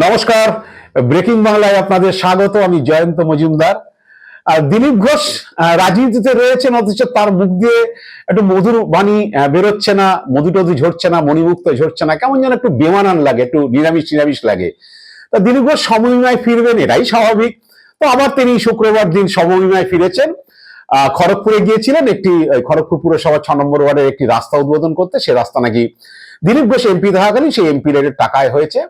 নমস্কার। ব্রেকিং বাংলায় আপনাদের স্বাগত, আমি জয়ন্ত মজুমদার। আর দিলীপ ঘোষ রাজনীতিতে রয়েছেন, অথচ তার মুখ দিয়ে একটু মধুর বাণী বেরোচ্ছে না, মধু টধু ঝরছে না, মণিমুক্ত ঝরছে না, কেমন যেন একটু বেমানান লাগে, একটু নিরামিষ নিরামিষ লাগে। তা দিলীপ ঘোষ, সমবিমায় ফিরবেন, এটাই স্বাভাবিক। তো আবার তিনি শুক্রবার দিন সমবিমায় ফিরেছেন। খড়গপুরে গিয়েছিলেন, একটি খড়গপুর পুরসভা ছ নম্বর ওয়ার্ডের একটি রাস্তা উদ্বোধন করতে, সে রাস্তা নাকি দিলীপ ঘোষ এমপি থাকাকালীন, সেই এমপি রেটের টাকায় হয়েছে।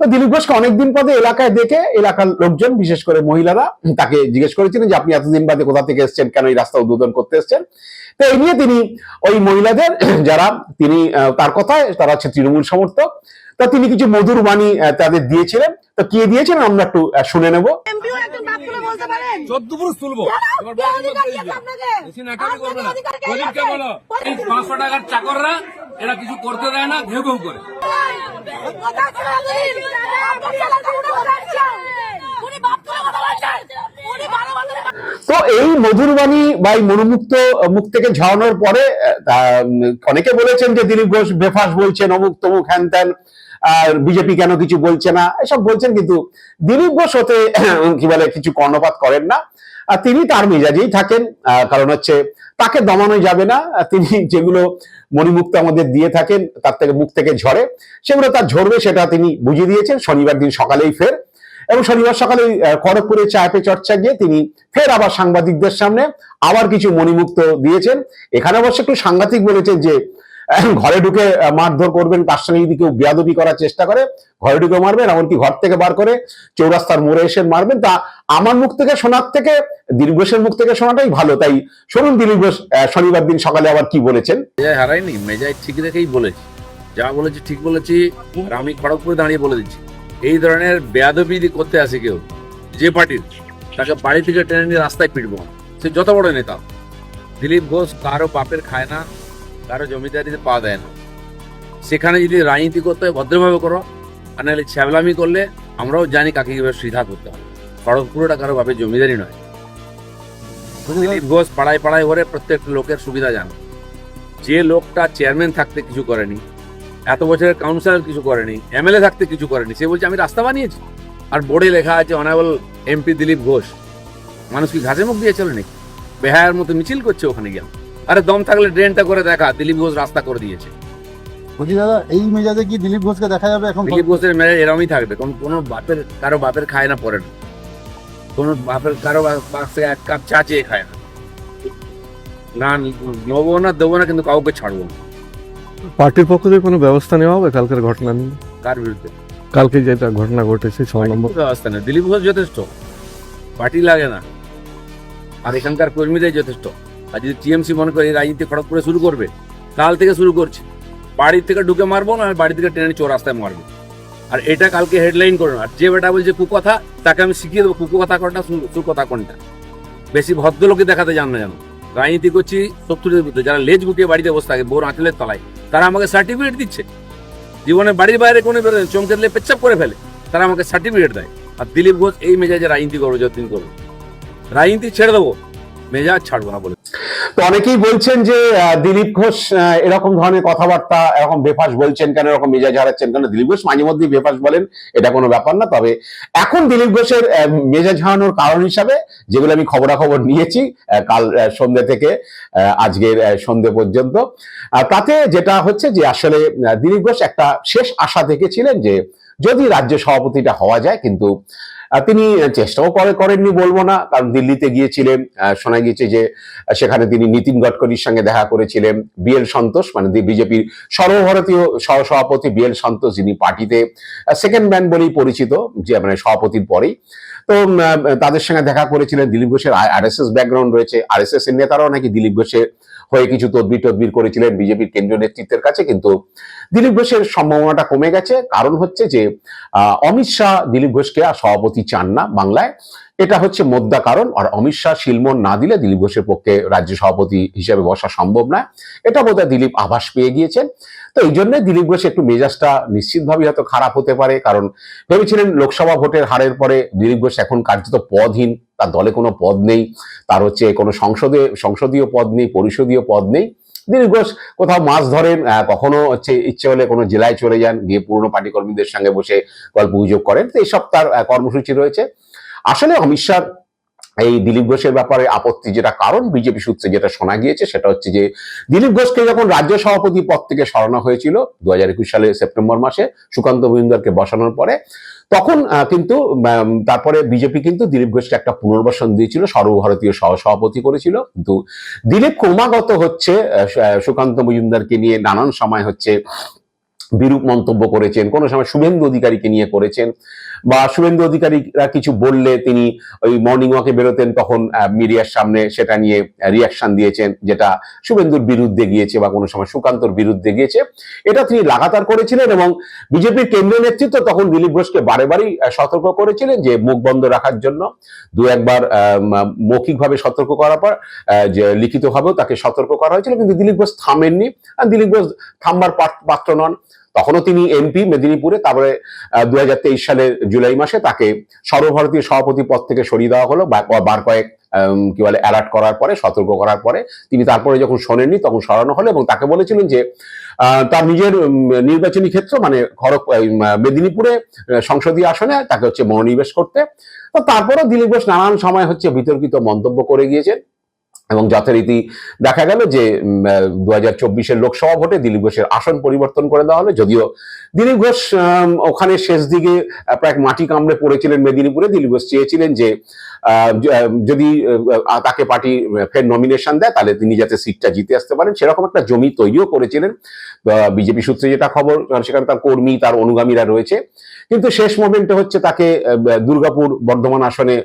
তো দিলীপ ঘোষকে অনেকদিন পরে এলাকায় দেখে এলাকার লোকজন, বিশেষ করে মহিলারা, তাকে জিজ্ঞেস করেছিলেন যে আপনি এতদিন বাদে কোথা থেকে এসছেন? কেন এই রাস্তা উদ্বোধন করতে এসছেন? তো এই নিয়ে তিনি ওই মহিলাদের, যারা তিনি তার কথায়, তারা হচ্ছে তৃণমূল সমর্থক, তা তিনি কিছু মধুর বাণী তাদের দিয়েছিলেন। তো কে দিয়েছিলেন আমরা একটু শুনে নেব। বলতে পারেন চোদ্দ পুরুষ তুলবো এবার বড় অধিকার লোক আপনাকে? বেশি নাকামি করবে না আপনাকে কে প্রদীপকে বলো এই পাঁচশো টাকার চাকররা এরা কিছু করতে দেয় না ঘেউ ঘেউ করে তো এই মধুর বাণী বা এই মনোমুক্ত মুখ থেকে ঝরানোর পরে আহ, অনেকে বলেছেন যে দিলীপ ঘোষ বেফাস বলছেন অমুক তমুক হ্যান ত্যান আর বিজেপি কেন কিছু বলছে না? এসব বলছেন কিন্তু দিলীপ ঘোষ হতে কি বলে, কিছু কর্ণপাত করেন না। আর তিনি তার মেজাজেই থাকেন কারণ হচ্ছে তাকে দমানো যাবে না। তিনি যেগুলো মণিমুক্ত আমাদের দিয়ে থাকেন, তার থেকে মুখ থেকে ঝরে, সেগুলো তার ঝরবে সেটা তিনি বুঝিয়ে দিয়েছেন শনিবার দিন সকালেই ফের। এবং শনিবার সকালে খড়গপুরে চায় পে চর্চা গিয়ে তিনি ফের আবার সাংবাদিকদের সামনে আবার কিছু মণিমুক্ত দিয়েছেন। এখানে অবশ্য একটু সাংঘাতিক বলেছেন যে ঘরে ঢুকে মারধর করবেন তার সঙ্গে যদি কেউ বেয়াদবি করার চেষ্টা করে, ঘরে ঢুকে মারবেন, এমনকি ঘর থেকে বার করে চৌরাস্তার মোড়ে এসে মারবেন। তা আমার মুখ থেকে শোনার থেকে দিলীপ মুখ থেকে শোনাটাই ভালো। তাই শুনুন দিলীপ ঘোষ শনিবার দিন সকালে আবার কি বলেছেন? হারাইনি মেজাজ ঠিক রেখেই বলেছি। যা বলেছি, ঠিক বলেছি আমি খড়গপুরে দাঁড়িয়ে বলে দিচ্ছি। এই ধরনের বেয়াদবি যদি করতে আসে কেউ, যে পার্টির তাকে বাড়ি থেকে টেনে নিয়ে রাস্তায় পিটবো। সে যত বড় নেতা দিলীপ ঘোষ কারও বাপের খায় না কারও জমিদারিতে পা দেয় না, সেখানে যদি রাজনীতি করতে হয়, ভদ্রভাবে করো, আর নাহলে ছ্যাবলামি করলে আমরাও জানি কাকে কীভাবে সিধা করতে হবে। খড়গপুরটা কারও বাপের জমিদারি নয়। দিলীপ ঘোষ পাড়ায় পাড়ায় ঘরে প্রত্যেক লোকের সুবিধা জানে। যে লোকটা চেয়ারম্যান থাকতে কিছু করেনি, এত বছরের কাউন্সিলর কিছু করেনি এমএলএ থাকতে কিছু করেনি, সে বলছে, আমি রাস্তা বানিয়েছি। আর বোর্ডে লেখা আছে অনারেবল এমপি দিলীপ ঘোষ। মানুষ কি ঘাসে মুখ দিয়ে চলে নাকি? বেহায়ার মতো মিছিল করছে ওখানে গিয়ে। আরে দম থাকলে ড্রেনটা করে দেখা দিলীপ ঘোষ রাস্তা করে দিয়েছে। বলছি দাদা এই মেজাজে কি দিলীপ ঘোষকে দেখা যাবে এখন? দিলীপ ঘোষের মেজাজ এরমই থাকবে কোন কোনো বাপের কারও বাপের খায় না পরে। না কোনো বাপের কারও বা- এক কাপ চা চেয়ে খায় না। না নেব না দেবো না কিন্তু কাউকে ছাড়বো না। পার্টির পক্ষ থেকে কোনো ব্যবস্থা নেওয়া হবে কালকের ঘটনা নিয়ে? কার বিরুদ্ধে? কালকে যেটা ঘটনা ঘটেছে ছ নম্বর। ব্যবস্থা নেই। দিলীপ ঘোষ যথেষ্ট। পার্টি লাগে না। আর এখানকার কর্মীদের যথেষ্ট। আর যদি টিএমসি মনে করে রাজনীতি খড়গপুরে শুরু করবে, কাল থেকে শুরু করছে। বাড়ি থেকে ঢুকে মারবো, না বাড়ি থেকে ট্রেনে চোর রাস্তায় মারবো। আর এটা কালকে হেডলাইন করো আর যে বেটা বলছে কুকথা, তাকে আমি শিখিয়ে দেবো কুকথা কোনটা সুকথা কোনটা। বেশি ভদ্রলোকে দেখাতে জান না যেন। রাজনীতি করছি শত্রুদের বিরুদ্ধে। যারা লেজ গুটিয়ে বাড়িতে বসে থাকে, বোর আঁচলের তলায়, তারা আমাকে সার্টিফিকেট দিচ্ছে। জীবনে বাড়ির বাইরে কোনো বেরোয় চমকে দিলে পেচ্ছাপ করে ফেলে। তারা আমাকে সার্টিফিকেট দেয়। আর দিলীপ ঘোষ এই মেজাজে রাজনীতি করব, যতদিন করব। রাজনীতি ছেড়ে দেবো। মেজাজ ছাড়বো না বলে। তো অনেকেই বলছেন যে দিলীপ ঘোষ এরকম ধরনের কথাবার্তা, এরকম বেফাস বলছেন কেন, এরকম মেজাজ হারাচ্ছেন কেন? দিলীপ ঘোষ মাঝে মধ্যেই বেফাস বলেন, এটা কোনো ব্যাপার না। তবে এখন দিলীপ ঘোষের মেজাজ হারানোর কারণ হিসাবে, যেগুলো আমি খবরাখবর নিয়েছি কাল সন্ধ্যে থেকে আজকের সন্ধ্যে পর্যন্ত তাতে যেটা হচ্ছে যে, আসলে দিলীপ ঘোষ একটা শেষ আশা দেখেছিলেন যে, যদি রাজ্য সভাপতিটা হওয়া যায়, কিন্তু তিনি চেষ্টাও করে করেননি বলব না, কারণ দিল্লিতে গিয়েছিলেন শোনা গিয়েছে যে সেখানে তিনি নীতিন গডকরির সঙ্গে দেখা করেছিলেন বিএল সন্তোষ মানে বিজেপির সর্বভারতীয় সহসভাপতি বিএল সন্তোষ, যিনি পার্টিতে সেকেন্ড ম্যান বলেই পরিচিত, যে মানে সভাপতির পরেই। তো তাদের সঙ্গে দেখা করেছিলেন দিলীপ ঘোষের, আর এস এস ব্যাকগ্রাউন্ড রয়েছে, আর এস এস এর নেতারাও নাকি দিলীপ ঘোষের হয়ে কিছু তদবির টদবির করেছিলেন বিজেপির কেন্দ্রীয় নেতৃত্বের কাছে, কিন্তু দিলীপ ঘোষের সম্ভাবনাটা কমে গেছে। কারণ হচ্ছে যে অমিত শাহ দিলীপ ঘোষকে আর সভাপতি চান না বাংলায়। এটা হচ্ছে মোদ্দা কারণ। আর অমিত শাহ শিলমন না দিলে দিলীপ ঘোষের পক্ষে রাজ্য সভাপতি হিসেবে বসা সম্ভব না এটা বোধহয় দিলীপ আভাস পেয়ে গিয়েছেন। তো এই জন্য দিলীপ ঘোষ একটু মেজাজটা নিশ্চিতভাবে হয়তো খারাপ হতে পারে। কারণ ভেবেছিলেন লোকসভা ভোটের হারের পরে দিলীপ ঘোষ এখন কার্যত পদহীন। তার দলে কোনো পদ নেই, তার হচ্ছে কোনো সংসদে, সংসদীয় পদ নেই, পরিষদীয় পদ নেই। দিলীপ কোথাও মাছ ধরেন কখনো হচ্ছে ইচ্ছে হলে কোনো জেলায় চলে যান, গিয়ে পুরনো পার্টি কর্মীদের সঙ্গে বসে গল্প গুজব করেন। তো এইসব তার কর্মসূচি রয়েছে। আসলে অমিত শাহ এই দিলীপ ঘোষের ব্যাপারে আপত্তি যেটা কারণ, বিজেপি সূত্রে যেটা শোনা গিয়েছে, সেটা হচ্ছে যে দিলীপ ঘোষকে যখন রাজ্য সভাপতি পদ থেকে সরানো হয়েছিল, দু সালে সেপ্টেম্বর মাসে, সুকান্ত মজুমদারকে বসানোর পরে তখন কিন্তু তারপরে বিজেপি কিন্তু দিলীপ ঘোষকে একটা পুনর্বাসন দিয়েছিল সর্বভারতীয় সহ সভাপতি করেছিল। কিন্তু দিলীপ ক্রমাগত হচ্ছে সুকান্ত মজুমদারকে নিয়ে নানান সময় হচ্ছে বিরূপ মন্তব্য করেছেন। কোনো সময় শুভেন্দু অধিকারীকে নিয়ে করেছেন বা শুভেন্দু অধিকারীরা কিছু বললে তিনি ওই মর্নিং ওয়াকে বেরোতেন, তখন মিডিয়ার সামনে সেটা নিয়ে রিয়াকশন দিয়েছেন যেটা শুভেন্দুর বিরুদ্ধে গিয়েছে বা কোনো সময় সুকান্তর বিরুদ্ধে গিয়েছে। এটা তিনি লাগাতার করেছিলেন এবং বিজেপির কেন্দ্রীয় নেতৃত্ব তখন দিলীপ ঘোষকে বারে বারেই সতর্ক করেছিলেন যে মুখ বন্ধ রাখার জন্য। দু একবার মৌখিকভাবে সতর্ক করার পর যে লিখিতভাবেও তাকে সতর্ক করা হয়েছিল, কিন্তু দিলীপ ঘোষ থামেননি। আর দিলীপ ঘোষ থামবার পাত্র নন। তখনও তিনি এমপি মেদিনীপুরে, তারপরে দু হাজার তেইশ সালের জুলাই মাসে তাকে সর্বভারতীয় সভাপতি পদ থেকে সরিয়ে দেওয়া হলো বার কয়েক কি বলে, অ্যালার্ট করার পরে, সতর্ক করার পরে তিনি তারপরে যখন শোনেননি তখন সরানো হলো এবং তাকে বলেছিলেন যে তার নিজের নির্বাচনী ক্ষেত্র মানে খড়গ মেদিনীপুরে সংসদীয় আসনে তাকে হচ্ছে মনোনিবেশ করতে। তারপরেও দিলীপ ঘোষ নানান সময় হচ্ছে বিতর্কিত মন্তব্য করে গিয়েছেন। এবং যথারীতি দেখা গেল যে দু হাজার চব্বিশের লোকসভা ভোটে দিলীপ ঘোষের আসন পরিবর্তন করে দেওয়া হলো, যদিও দিলীপ ঘোষ ওখানে শেষ দিকে প্রায় মাটি কামড়ে পড়েছিলেন মেদিনীপুরে। দিলীপ ঘোষ চেয়েছিলেন যে যদি তাকে পার্টি ফের নমিনেশন দেয়, তাহলে তিনি যাতে সিটটা জিতে আসতে পারেন। সেরকম একটা জমি তৈরিও করেছিলেন বিজেপি সূত্রে যেটা খবর সেখানে তার কর্মী, তার অনুগামীরা রয়েছে। কিন্তু শেষ মোমেন্টে হচ্ছে তাকে দুর্গাপুর বর্ধমান আসনে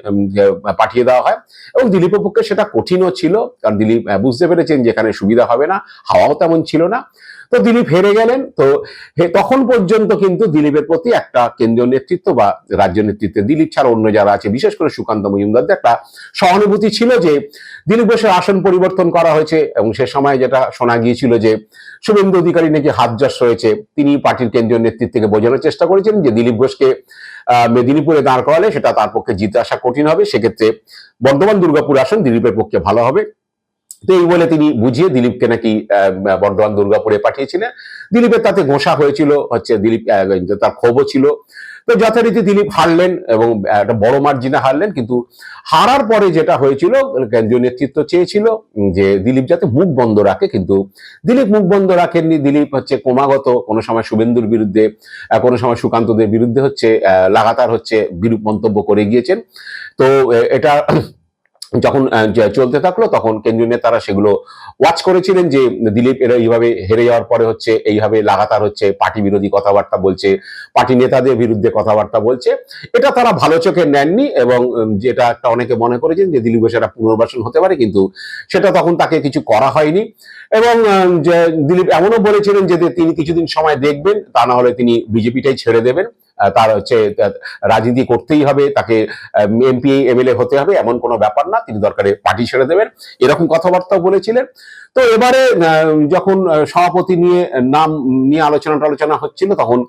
পাঠিয়ে দেওয়া হয়। এবং দিলীপের পক্ষে সেটা কঠিনও ছিল, কারণ দিলীপ বুঝতে পেরেছেন যে এখানে সুবিধা হবে না, হাওয়াও তেমন ছিল না। তো দিলীপ হেরে গেলেন। তো তখন পর্যন্ত কিন্তু দিলীপের প্রতি একটা কেন্দ্রীয় নেতৃত্ব বা রাজ্য নেতৃত্বে দিলীপ ছাড়া অন্য যারা আছে, বিশেষ করে সুকান্ত মজুমদারদের একটা সহানুভূতি ছিল যে দিলীপ ঘোষের আসন পরিবর্তন করা হয়েছে এবং সে সময় যেটা শোনা গিয়েছিল যে শুভেন্দু অধিকারী নাকি হাতযশ রয়েছে, তিনি পার্টির কেন্দ্রীয় নেতৃত্বকে বোঝানোর চেষ্টা করেছেন যে দিলীপ ঘোষকে মেদিনীপুরে দাঁড় করালে সেটা তার পক্ষে জিতে আসা কঠিন হবে। সেক্ষেত্রে বর্ধমান দুর্গাপুর আসন দিলীপের পক্ষে ভালো হবে। তো এই বলে তিনি বুঝিয়ে দিলীপকে নাকি বর্ধমান দুর্গাপুরে পাঠিয়েছিলেন। দিলীপের তাতে ঘোষা হয়েছিল, হচ্ছে দিলীপ তার ক্ষোভও ছিল। তো যথারীতি দিলীপ হারলেন এবং একটা বড় মার্জিনে হারলেন, কিন্তু হারার পরে যেটা হয়েছিল, কেন্দ্রীয় নেতৃত্ব চেয়েছিল যে দিলীপ যাতে মুখ বন্ধ রাখে, কিন্তু দিলীপ মুখ বন্ধ রাখেননি। দিলীপ হচ্ছে ক্রমাগত কোনো সময় শুভেন্দুর বিরুদ্ধে কোনো সময় সুকান্তদের বিরুদ্ধে হচ্ছে লাগাতার হচ্ছে বিরূপ মন্তব্য করে গিয়েছেন। তো এটা যখন চলতে থাকল, তখন কেন্দ্রীয় নেতারা সেগুলো ওয়াচ করেছিলেন যে দিলীপ এরা এইভাবে হেরে যাওয়ার পরে হচ্ছে, এইভাবে লাগাতার হচ্ছে পার্টি বিরোধী কথাবার্তা বলছে, পার্টি নেতাদের বিরুদ্ধে কথাবার্তা বলছে। এটা তারা ভালো চোখে নেননি এবং যেটা একটা অনেকে মনে করেছেন যে দিলীপ ঘোষের পুনর্বাসন হতে পারে, কিন্তু সেটা তখন তাকে কিছু করা হয়নি। এবং দিলীপ এমনও বলেছিলেন যে তিনি কিছুদিন সময় দেখবেন, তা না হলে তিনি বিজেপিটাই ছেড়ে দেবেন। তার হচ্ছে রাজনীতি করতেই হবে, তাকে এমপি এমএলএ হতে হবে, এমন কোনো ব্যাপার না, তিনি দরকারে পার্টি ছেড়ে দেবেন। এরকম কথাবার্তাও বলেছিলেন। তো এবারে যখন সভাপতি নিয়ে, নাম নিয়ে আলোচনা টালোচনা হচ্ছিল, তখন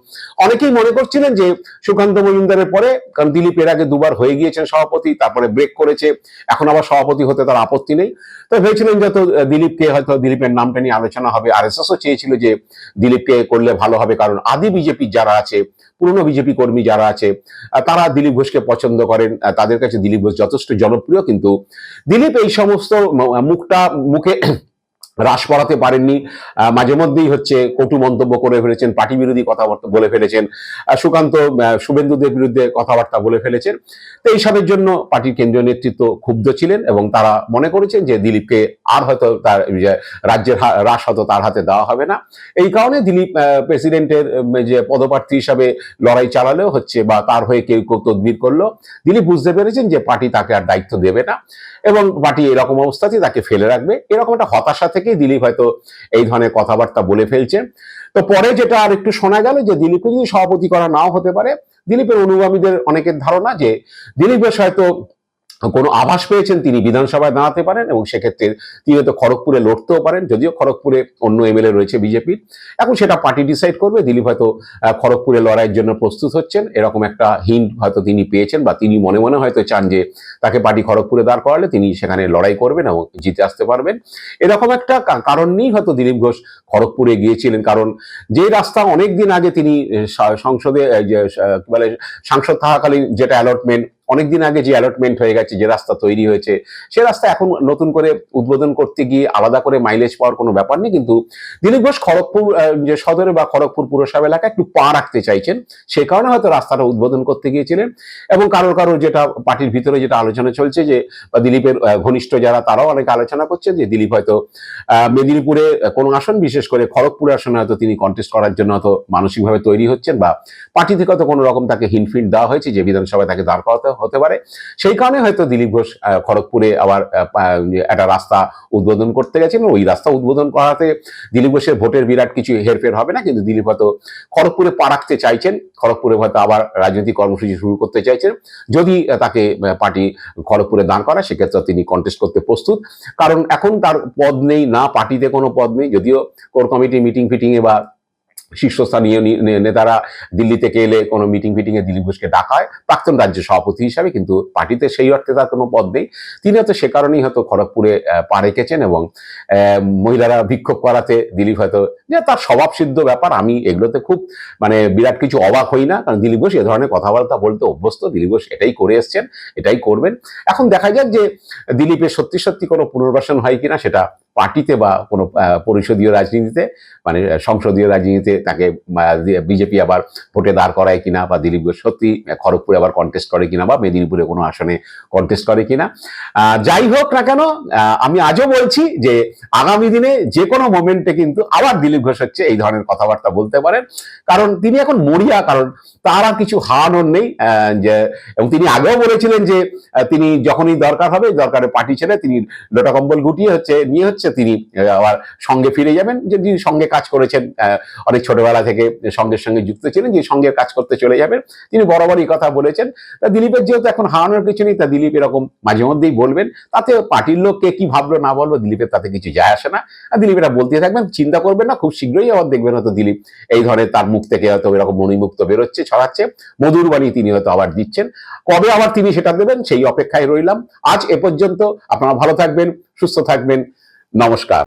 অনেকেই মনে করছিলেন যে, সুকান্ত মজুমদারের পরে, কারণ দিলীপ এর আগে দুবার হয়ে গিয়েছেন সভাপতি, তারপরে ব্রেক করেছে, এখন আবার সভাপতি হতে তার আপত্তি নেই। তো ভেবেছিলেন যত দিলীপকে হয়তো দিলীপের নামটা নিয়ে আলোচনা হবে। আর এস চেয়েছিল যে, দিলীপকে করলে ভালো হবে, কারণ আদি বিজেপি যারা আছে, পুরনো বিজেপি কর্মী যারা আছে তারা দিলীপ ঘোষকে পছন্দ করেন। তাদের কাছে দিলীপ ঘোষ যথেষ্ট জনপ্রিয়, কিন্তু দিলীপ এই সমস্ত মুখটা, মুখে হ্রাস করাতে পারেননি। মাঝে মধ্যেই হচ্ছে কটু মন্তব্য করে ফেলেছেন, পার্টি বিরোধী কথাবার্তা বলে ফেলেছেন সুকান্ত শুভেন্দুদের বিরুদ্ধে কথাবার্তা বলে ফেলেছেন। তো এইসবের জন্য পার্টির কেন্দ্রীয় নেতৃত্ব ক্ষুব্ধ ছিলেন এবং তারা মনে করেছেন যে দিলীপকে আর হয়তো তার রাজ্যের হ্রাস হয়তো তার হাতে দেওয়া হবে না। এই কারণে দিলীপ প্রেসিডেন্টের যে পদপ্রার্থী হিসাবে লড়াই চালালেও হচ্ছে বা তার হয়ে কেউ কেউ তদবির করল। দিলীপ বুঝতে পেরেছেন যে পার্টি তাকে আর দায়িত্ব দেবে না। এবং পার্টি এরকম অবস্থাতেই তাকে ফেলে রাখবে। এরকম একটা হতাশা থেকেই দিলীপ হয়তো এই ধরনের কথাবার্তা বলে ফেলছে। তো পরে যেটা আর একটু শোনা গেল যে দিলীপকে যদি সভাপতি করা নাও হতে পারে। দিলীপের অনুগামীদের অনেকের ধারণা যে দিলীপ বেশ হয়তো কোনো আভাস পেয়েছেন তিনি বিধানসভায় দাঁড়াতে পারেন এবং সেক্ষেত্রে তিনি হয়তো খড়গপুরে লড়তেও পারেন, যদিও খড়গপুরে অন্য এমএলএ রয়েছে বিজেপির এখন সেটা পার্টি ডিসাইড করবে, দিলীপ হয়তো খড়গপুরে লড়াইয়ের জন্য প্রস্তুত হচ্ছেন, এরকম একটা হিন্ট হয়তো তিনি পেয়েছেন বা তিনি মনে মনে হয়তো চান যে তাকে পার্টি খড়গপুরে দাঁড় করালে তিনি সেখানে লড়াই করবেন এবং জিতে আসতে পারবেন। এরকম একটা কারণ নিয়েই হয়তো দিলীপ ঘোষ খড়গপুরে গিয়েছিলেন, কারণ যে রাস্তা অনেক দিন আগে তিনি সংসদে বলে, সাংসদ থাকাকালীন যেটা অ্যালটমেন্ট অনেকদিন আগে যে অ্যালটমেন্ট হয়ে গেছে, যে রাস্তা তৈরি হয়েছে, সে রাস্তা এখন নতুন করে উদ্বোধন করতে গিয়ে আলাদা করে মাইলেজ পাওয়ার কোনো ব্যাপার নেই, কিন্তু দিলীপ ঘোষ খড়গপুর যে সদরে বা খড়গপুর পুরসভা এলাকায় একটু পা রাখতে চাইছেন। সে কারণে হয়তো রাস্তাটা উদ্বোধন করতে গিয়েছিলেন এবং কারোর কারোর যেটা পার্টির ভিতরে যেটা আলোচনা চলছে যে, বা দিলীপের ঘনিষ্ঠ যারা তারাও অনেক আলোচনা করছে যে দিলীপ হয়তো মেদিনীপুরে কোনো আসন, বিশেষ করে খড়গপুর আসনে হয়তো তিনি কন্টেস্ট করার জন্য হয়তো মানসিকভাবে তৈরি হচ্ছেন বা পার্টি থেকে হয়তো কোনো রকম তাকে হিনফিট দেওয়া হয়েছে যে বিধানসভায় তাকে দাঁড় করাতে হতে পারে। সেই কারণে হয়তো দিলীপ ঘোষ খড়গপুরে আবার একটা রাস্তা উদ্বোধন করতে গেছেন ওই রাস্তা উদ্বোধন করাতে দিলীপ ঘোষের ভোটের বিরাট কিছু হেরফের হবে না। কিন্তু দিলীপ হয়তো খড়গপুরে পা রাখতে চাইছেন। খড়গপুরে হয়তো আবার রাজনৈতিক কর্মসূচি শুরু করতে চাইছেন। যদি তাকে পার্টি খড়গপুরে দাঁড় করা সেক্ষেত্রে তিনি কন্টেস্ট করতে প্রস্তুত। কারণ এখন তার পদ নেই, না পার্টিতে কোনো পদ নেই। যদিও কোর কমিটি মিটিং ফিটিংয়ে বা শীর্ষস্থানীয় নেতারা দিল্লি থেকে এলে কোনো মিটিং ফিটিং এ দিলীপ ঘোষকে ডাকা হয়। প্রাক্তন রাজ্য সভাপতি হিসাবে কিন্তু পার্টিতে সেই অর্থে তার কোনো পদ নেই। তিনি হয়তো সে কারণেই হয়তো খড়গপুরে পা রেখেছেন এবং মহিলারা বিক্ষোভ করাতে দিলীপ হয়তো, যে তার স্বভাব সিদ্ধ ব্যাপার, আমি এগুলোতে খুব মানে বিরাট কিছু অবাক হই না। কারণ দিলীপ ঘোষ এ ধরনের কথাবার্তা বলতে অভ্যস্ত। দিলীপ ঘোষ এটাই করে এসছেন, এটাই করবেন। এখন দেখা যাক যে দিলীপের সত্যি সত্যি কোনো পুনর্বাসন হয় কিনা, সেটা পার্টিতে বা কোনো পরিষদীয় রাজনীতিতে মানে সংসদীয় রাজনীতিতে তাকে বিজেপি আবার ভোটে দাঁড় করায় কিনা বা দিলীপ ঘোষ সত্যি খড়গপুরে আবার কন্টেস্ট করে কিনা বা মেদিনীপুরে কোনো আসনে কন্টেস্ট করে কিনা। যাই হোক না কেন আমি আজও বলছি যে আগামী দিনে যে কোনো মোমেন্টে কিন্তু আবার দিলীপ ঘোষ হচ্ছে এই ধরনের কথাবার্তা বলতে পারেন। কারণ তিনি এখন মরিয়া, কারণ তার আর কিছু হারানোর নেই যে, এবং তিনি আগেও বলেছিলেন যে তিনি যখনই দরকার হবে দরকারে পার্টি ছেড়ে তিনি লোটা কম্বল গুটিয়ে হচ্ছে, নিয়ে হচ্ছে তিনি আবার সঙ্গে ফিরে যাবেন, যে যিনি সঙ্গে কাজ করেছেন অনেক ছোটবেলা থেকে সঙ্গের সঙ্গে যুক্ত ছিলেন যে সঙ্গে কাজ করতে চলে যাবেন, তিনি বরাবরই কথা বলেছেন। তা দিলীপের যেহেতু এখন হারানোর কিছু নেই, তা দিলীপ এরকম মাঝে মধ্যেই বলবেন। তাতে পার্টির লোক কে কি ভাবলো না বলব দিলীপের তাতে কিছু যায় আসে না। আর দিলীপ এটা বলতে থাকবেন, চিন্তা করবেন না, খুব শীঘ্রই আবার দেখবেন হয়তো দিলীপ এই ধরনের তার মুখ থেকে হয়তো এরকম মণিমুক্ত বেরোচ্ছে, ছড়াচ্ছে। মধুর বাণী তিনি হয়তো আবার দিচ্ছেন। কবে আবার তিনি সেটা দেবেন, সেই অপেক্ষায় রইলাম। আজ এ পর্যন্ত আপনারা ভালো থাকবেন, সুস্থ থাকবেন। Namaskar.